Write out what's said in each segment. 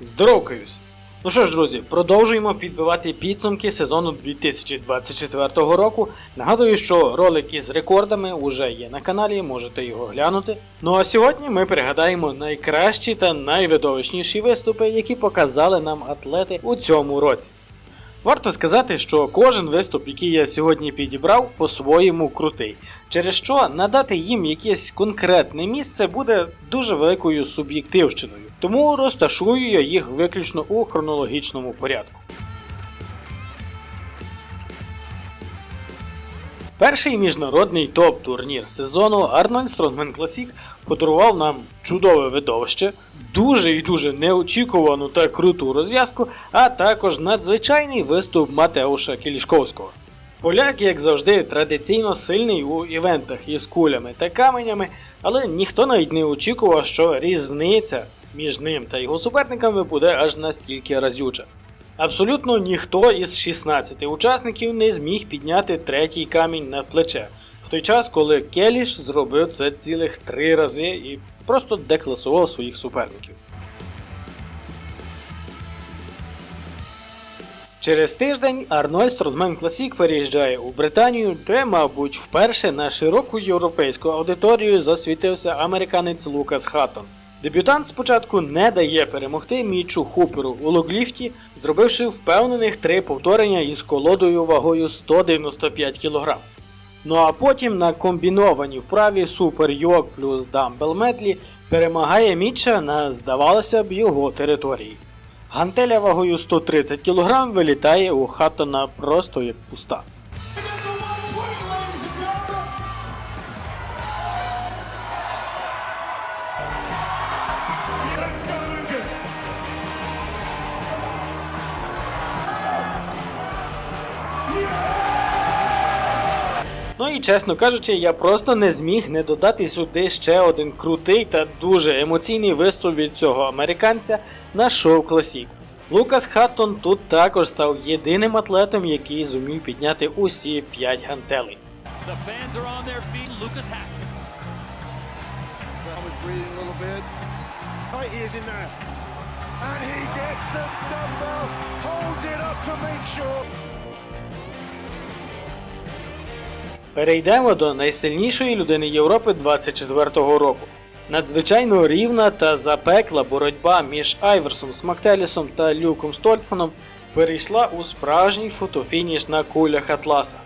Здоровкаюсь! Ну що ж, друзі, продовжуємо підбивати підсумки сезону 2024 року. Нагадую, що ролик із рекордами вже є на каналі, можете його глянути. Ну а сьогодні ми пригадаємо найкращі та найвидовищніші виступи, які показали нам атлети у цьому році. Варто сказати, що кожен виступ, який я сьогодні підібрав, по-своєму крутий, через що надати їм якесь конкретне місце буде дуже великою суб'єктивщиною, тому розташую я їх виключно у хронологічному порядку. Перший міжнародний топ-турнір сезону Arnold Strongman Classic подарував нам чудове видовище, дуже і дуже неочікувану та круту розв'язку, а також надзвичайний виступ Матеуша Кілішковського. Поляк, як завжди, традиційно сильний у івентах із кулями та каменями, але ніхто навіть не очікував, що різниця між ним та його суперниками буде аж настільки разюча. Абсолютно ніхто із 16 учасників не зміг підняти третій камінь на плече, той час, коли Келіш зробив це цілих три рази і просто декласував своїх суперників. Через тиждень Арнольд Стронгмен Classic переїжджає у Британію, де, мабуть, вперше на широку європейську аудиторію засвітився американець Лукас Хаттон. Дебютант спочатку не дає перемогти Мічу Хуперу у логліфті, зробивши впевнених три повторення із колодою вагою 195 кг. Ну а потім на комбінованій вправі Супер Йок плюс Дамбел Метлі перемагає Міча на, здавалося б, його території. Гантеля вагою 130 кг вилітає у Хаттона просто як пуста. Ну і чесно кажучи, я просто не зміг не додати сюди ще один крутий та дуже емоційний виступ від цього американця на шоу Classic. Лукас Хаттон тут також став єдиним атлетом, який зумів підняти усі 5 гантелей. The dumbbell, holds it up to make sure. Перейдемо до найсильнішої людини Європи 24-го року. Надзвичайно рівна та запекла боротьба між Айверсом Смактелісом та Люком Стольтманом перейшла у справжній фотофініш на кулях Атласа.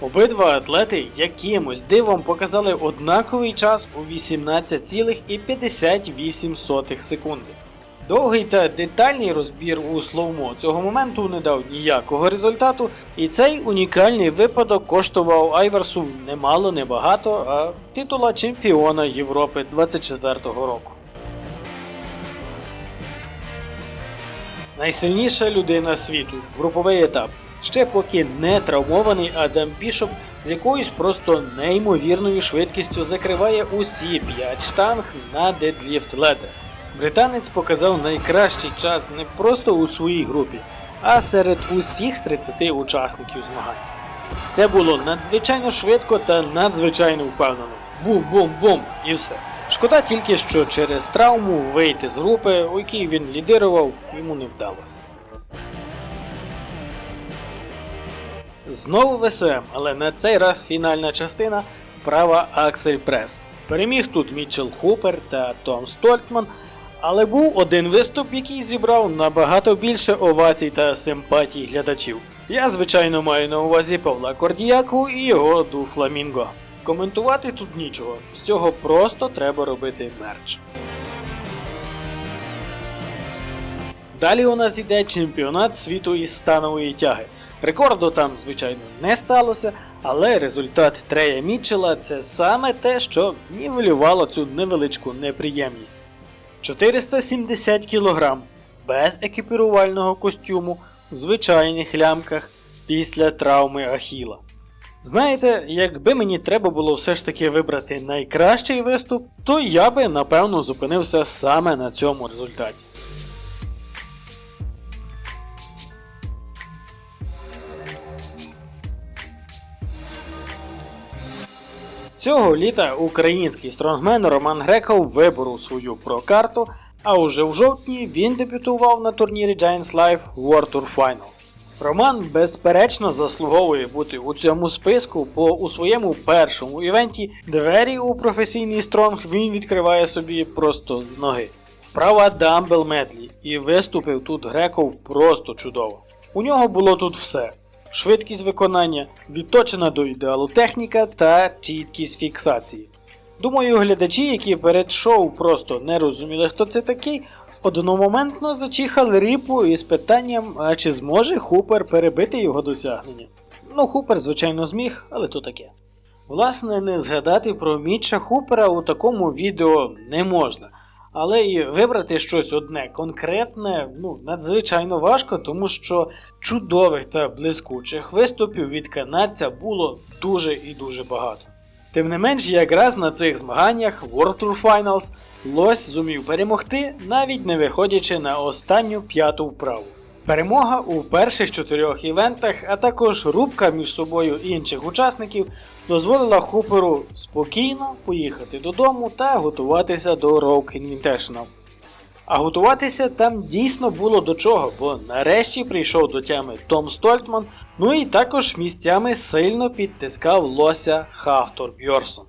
Обидва атлети якимось дивом показали однаковий час у 18,58 секунди. Довгий та детальний розбір у словмо цього моменту не дав ніякого результату, і цей унікальний випадок коштував Айверсу немало небагато, а титула чемпіона Європи 24-го року. Найсильніша людина світу груповий етап. Ще поки не травмований Адам Бішоп з якоюсь просто неймовірною швидкістю закриває усі 5 штанг на дедліфт ледер. Британець показав найкращий час не просто у своїй групі, а серед усіх 30 учасників змагань. Це було надзвичайно швидко та надзвичайно впевнено. Бум-бум-бум і все. Шкода тільки, що через травму вийти з групи, у якій він лідирував, йому не вдалося. Знову ВСМ, але на цей раз фінальна частина вправа Аксель Прес. Переміг тут Мітчел Хупер та Том Стольтман, але був один виступ, який зібрав набагато більше овацій та симпатій глядачів. Я, звичайно, маю на увазі Павла Кордіяку і його Ду Фламінго. Коментувати тут нічого, з цього просто треба робити мерч. Далі у нас іде чемпіонат світу із станової тяги. Рекорду там, звичайно, не сталося, але результат Трея Мітчела це саме те, що нівелювало цю невеличку неприємність. 470 кг без екіпірувального костюму в звичайних лямках після травми Ахіла. Знаєте, якби мені треба було все ж таки вибрати найкращий виступ, то я би напевно зупинився саме на цьому результаті. Цього літа український стронгмен Роман Греков виборов свою прокарту А уже в жовтні він дебютував на турнірі Giants Live World Tour Finals. Роман безперечно заслуговує бути у цьому списку, бо у своєму першому івенті двері у професійний стронг він відкриває собі просто з ноги. Вправа дамбел медлі і виступив тут греков просто чудово. У нього було тут все: швидкість виконання, відточена до ідеалу техніка та чіткість фіксації. Думаю, глядачі, які перед шоу просто не розуміли, хто це такий, одномоментно зачихали ріпу із питанням, а чи зможе Хупер перебити його досягнення. Ну, Хупер, звичайно, зміг, але то таке. Власне, не згадати про Мітча Хупера у такому відео не можна. Але і вибрати щось одне конкретне ну, надзвичайно важко, тому що чудових та блискучих виступів від канадця було дуже і дуже багато. Тим не менш, якраз на цих змаганнях World Tour Finals Лось зумів перемогти, навіть не виходячи на останню п'яту вправу. Перемога у перших чотирьох івентах, а також рубка між собою інших учасників дозволила Хуперу спокійно поїхати додому та готуватися до Rogue Invitational. А готуватися там дійсно було до чого, бо нарешті прийшов до тями Том Стольтман, ну і також місцями сильно підтискав лося Хафтор Бьорсон.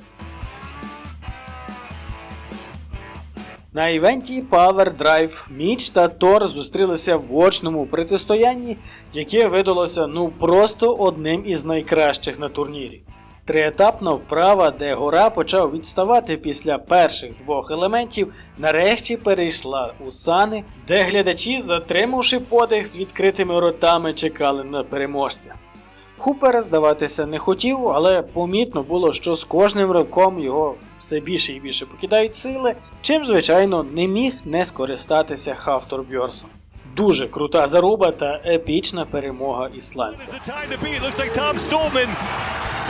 На івенті Power Drive Міч та Тор зустрілися в очному протистоянні, яке видалося ну просто одним із найкращих на турнірі. Триетапна вправа, де гора почав відставати після перших двох елементів, нарешті перейшла у сани, де глядачі, затримавши подих з відкритими ротами, чекали на переможця. Хупер здаватися не хотів, але помітно було, що з кожним роком його все більше і більше покидають сили, чим, звичайно, не міг не скористатися Хафтор Бьорсон. Дуже крута заруба та епічна перемога ісландця.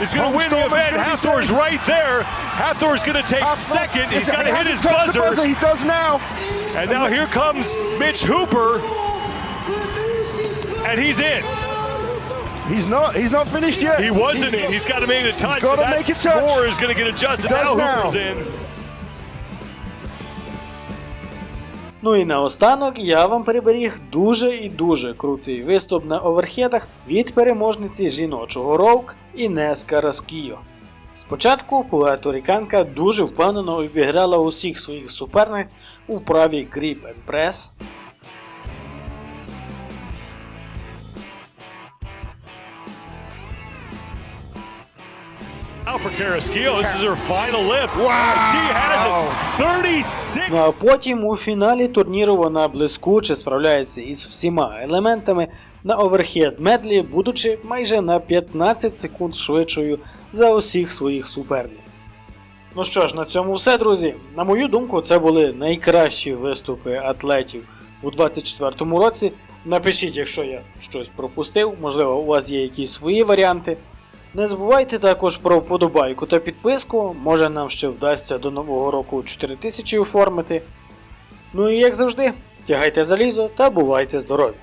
Is going to win the Stolman's event. gonna be Hathor's right there. Hathor's going to take second. He's got to hit his touched the buzzer. He does now. And now here comes Mitch Hooper. And he's in. He's not. He's not finished yet. He wasn't in. He's got to make it a touch. gotta so make it touch. score is going to get adjusted. Now now. Hooper's in. Ну і наостанок я вам приберіг дуже і дуже крутий виступ на оверхедах від переможниці жіночого роук Інес Караскіо. Спочатку пуерторіканка дуже впевнено обіграла усіх своїх суперниць у вправі Grip Ну а потім у фіналі турніру вона блискуче справляється із всіма елементами на оверхед медлі, будучи майже на 15 секунд швидшою за усіх своїх суперниць. Ну що ж, на цьому все, друзі. На мою думку, це були найкращі виступи атлетів у 2024 році. Напишіть, якщо я щось пропустив, можливо, у вас є якісь свої варіанти. Не забувайте також про вподобайку та підписку, може нам ще вдасться до нового року 4000 оформити. Ну і як завжди, тягайте залізо та бувайте здорові!